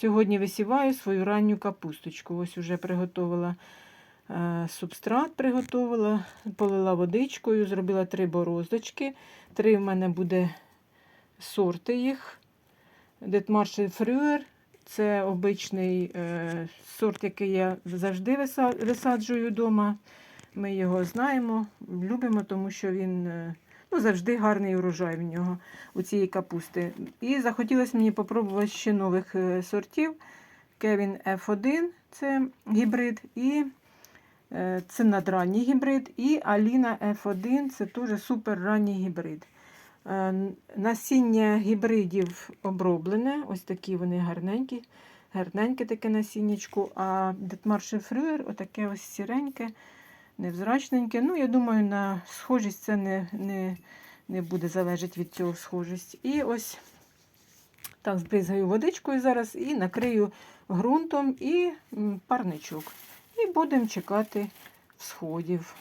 Сьогодні висіваю свою ранню капусточку. Ось уже приготувала е, субстрат, приготувала, полила водичкою, зробила три бороздочки. Три в мене буде сорти їх. Детмарше Фрюер. Це обичний е, сорт, який я завжди висаджую вдома. Ми його знаємо, любимо, тому що він е, ну, завжди гарний урожай в нього у цієї капусти. І захотілося мені попробувати ще нових е, сортів. Кевін F1 це гібрид, і е, це надранній гібрид, і Аліна F1 це теж супер ранній гібрид. Е, Насіння гібридів оброблене, ось такі вони гарненькі, гарненьке таке насіннячко, а Детмарше Фрюер отаке ось сіреньке, невзрачненьке. Ну, я думаю, на схожість це не, не, не буде залежати від цього схожість. І ось так збризгаю водичкою зараз і накрию ґрунтом і парничок. І будемо чекати всходів.